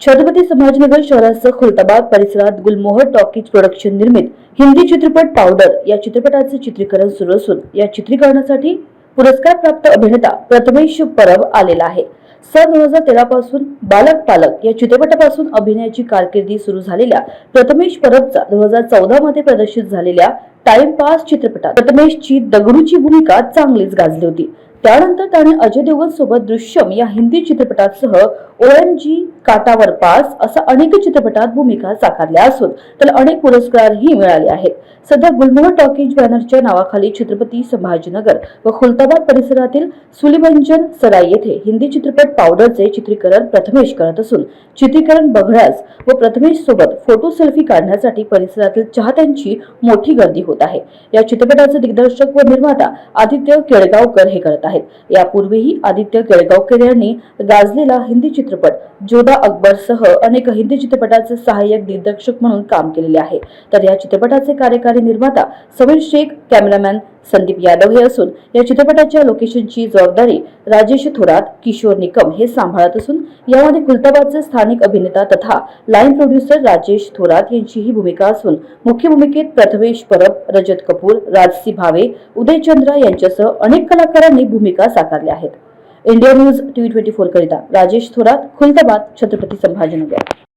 छत्रपती संभाजीनगर शहरासह खुलताबाद परिसरात गुलमोहर टॉकीज प्रोडक्शन निर्मित. हिंदी चित्रपट पावडर या चित्रपटाचे चित्रीकरण सुरू असून या चित्रीकरणासाठी पुरस्कार प्राप्त अभिनेता प्रथमेश परब आलेला आहे. सन दोन हजार तेरा पासून बालक पालक या चित्रपटापासून अभिनयाची कारकिर्दी सुरू झालेल्या प्रथमेश परबचा दोन हजार चौदा मध्ये प्रदर्शित झालेल्या टाइमपास चित्रपटात प्रथमेशची दगडूची भूमिका चांगलीच गाजली होती. त्यानंतर त्याने अजय देवगन सोबत दृश्यम या हिंदी चित्रपटासह एम जी काटावर पास असा अनेक चित्रपटात भूमिका साकारल्या असून त्याला अनेक पुरस्कारही मिळाले आहेत. सध्या गुलमोहर टॉकीज बॅनरच्या नावाखाली छत्रपती संभाजीनगर व खुलताबाद परिसरातील सुलिभंजन सराई येथे हिंदी चित्रपट पावडरचे चित्रीकरण प्रथमेश करत असून चित्रीकरण बघण्यास व प्रथमेश सोबत फोटो सेल्फी काढण्यासाठी परिसरातील चाहत्यांची मोठी गर्दी होत आहे. या चित्रपटाचे दिग्दर्शक व निर्माता आदित्य केळगावकर हे करत आहेत. यापूर्वीही आदित्य केळगावकर यांनी गाजलेला हिंदी चित्रपट जोधा अकबर सह अनेक हिंदी चित्रपटाचे सहाय्यक दिग्दर्शक म्हणून काम केलेले आहे. तर या चित्रपटाचे कार्यकारी निर्माता समीर शेख कॅमेरामॅन संदीप यादव हे असून या चित्रपटाच्या लोकेशनची जबाबदारी राजेश थोरात किशोर निकम हे सांभाळत असून यामध्ये खुलताबादचे स्थानिक अभिनेता तथा लाईन प्रोड्युसर राजेश थोरात यांचीही भूमिका असून मुख्य भूमिकेत प्रथमेश परब रजत कपूर राजसी भावे उदय चंद्रा यांच्यासह अनेक कलाकारांनी भूमिका साकारल्या आहेत. India news TV twenty four करिता राजेश थोरात खुलताबाद छत्रपती संभाजीनगर.